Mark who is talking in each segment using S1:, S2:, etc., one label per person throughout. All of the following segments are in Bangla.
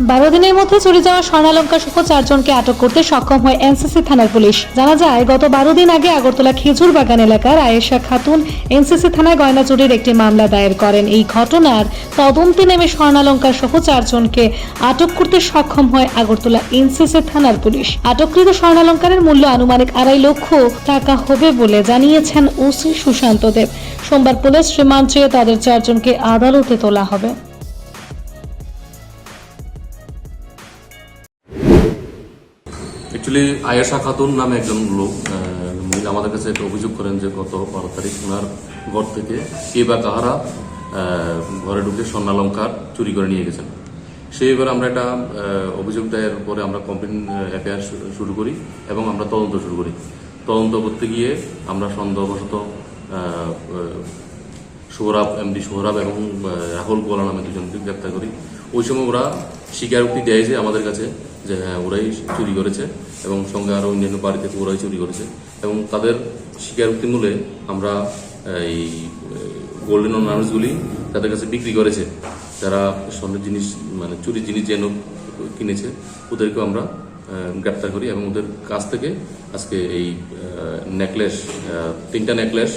S1: বারো দিনের মধ্যে চুরি যাওয়া স্বর্ণালঙ্কার সহ চারজনকে আটক করতে সক্ষম হয় এনসিসি থানার পুলিশ। জানা যায়, গত বারো দিন আগে আগরতলা খেজুর বাগান এলাকার আয়েশা খাতুন এনসিসি থানায় গয়না চুরির একটি মামলা দায়ের করেন। এই ঘটনার তদন্তে নেমে স্বর্ণালঙ্কার সহ চারজনকে আটক করতে সক্ষম হয় আগরতলা এনসিসি থানার পুলিশ। আটককৃত স্বর্ণালঙ্কারের মূল্য আনুমানিক আড়াই লক্ষ টাকা হবে বলে জানিয়েছেন ওসি সুশান্ত দেব। সোমবার পুলিশ রিমান্ড চেয়ে তাদের চারজনকে আদালতে তোলা হবে।
S2: অ্যাকচুয়ালি আয়েশা খাতুন নামে একজন লোক আমাদের কাছে একটা অভিযোগ করেন যে গত বারো তারিখ ওনার ঘর থেকে কে বা কাহারা ঘরে ঢুকে স্বর্ণালঙ্কার চুরি করে নিয়ে গেছেন। সেই এবার আমরা একটা অভিযোগ দায়ের পরে আমরা কমপ্লেন এফআইআর শুরু করি এবং আমরা তদন্ত শুরু করি। তদন্ত করতে গিয়ে আমরা সন্দেহবশত সোহরাব, এমডি সোহরাব এবং রাহুল গোলা নামে দুজনকে গ্রেপ্তার করি। ওই সময় ওরা স্বীকারোক্তি দেয় যে আমাদের কাছে যে হ্যাঁ ওরাই চুরি করেছে। এবং সঙ্গে আরও অন্যান্য বাড়ি থেকে ওরাই চুরি করেছে। এবং তাদের স্বীকারোক্তি মূলে আমরা এই গোল্ডেন অর্নামেন্টসগুলি তাদের কাছে বিক্রি করেছে। যারা স্বর্ণের জিনিস মানে চুরির জিনিস যেন কিনেছে ওদেরকেও আমরা গ্রেপ্তার করি এবং ওদের কাছ থেকে আজকে এই নেকলেস তিনটা নেকলেস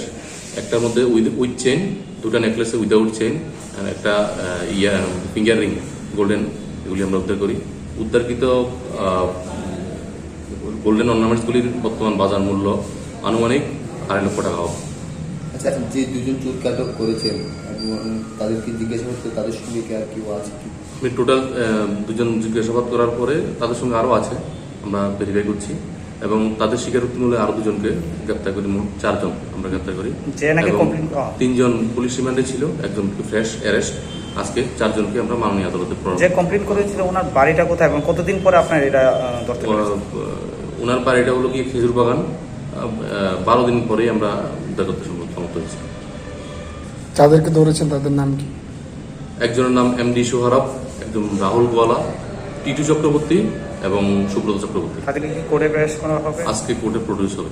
S2: একটার মধ্যে উইথ উইথ চেন দুটা নেকলেসে উইদাউট আর একটা ah, yeah finger ring golden এগুলি আমরা উদ্ধার করি। উদ্ধারকৃত গোল্ডেন অর্নামেন্টসগুলির বর্তমান বাজার মূল্য আনুমানিক আড়াই লক্ষ টাকা হবে।
S3: আচ্ছা যে দুজন চোরকে আটক করেছেন তাদেরকে জিজ্ঞাসা করতে তাদের সঙ্গে কি আর কেউ আছে কি?
S2: আমি টোটাল দুজন জিজ্ঞাসাবাদ করার পরে তাদের সঙ্গে আরও আছে আমরা ভেরিফাই করছি এবং তাদের স্বীকারোক্তি মূলে আরও দুজনকে গ্রেপ্তার করি মোট চারজন আমরা গ্রেপ্তার করি।
S4: করা।
S2: তিনজন পুলিশ রিমান্ডে ছিল একজন ফ্রেশ অ্যারেস্ট আজকে চারজনকে আমরা মাননীয় আদালতে
S4: যে কমপ্লিট করেছিল ওনার বাড়িটা কোথায় এবং কতদিন পরে আপনার এটা ধরতে
S2: ওনার বাড়িটা হলো গিয়ে খেজুর বাগান। বারো দিন পরেই আমরা উদ্ধার করতে সমর্থ হয়েছি।
S5: যাদেরকে ধরেছেন তাদের নাম কি?
S2: একজনের নাম এমডি সোহারব একজন রাহুল গোয়ালা টিটু চক্রবর্তী এবং সুব্রত চক্রবর্তী।
S4: কি
S2: আজকে কোর্টে প্রডিউস হবে।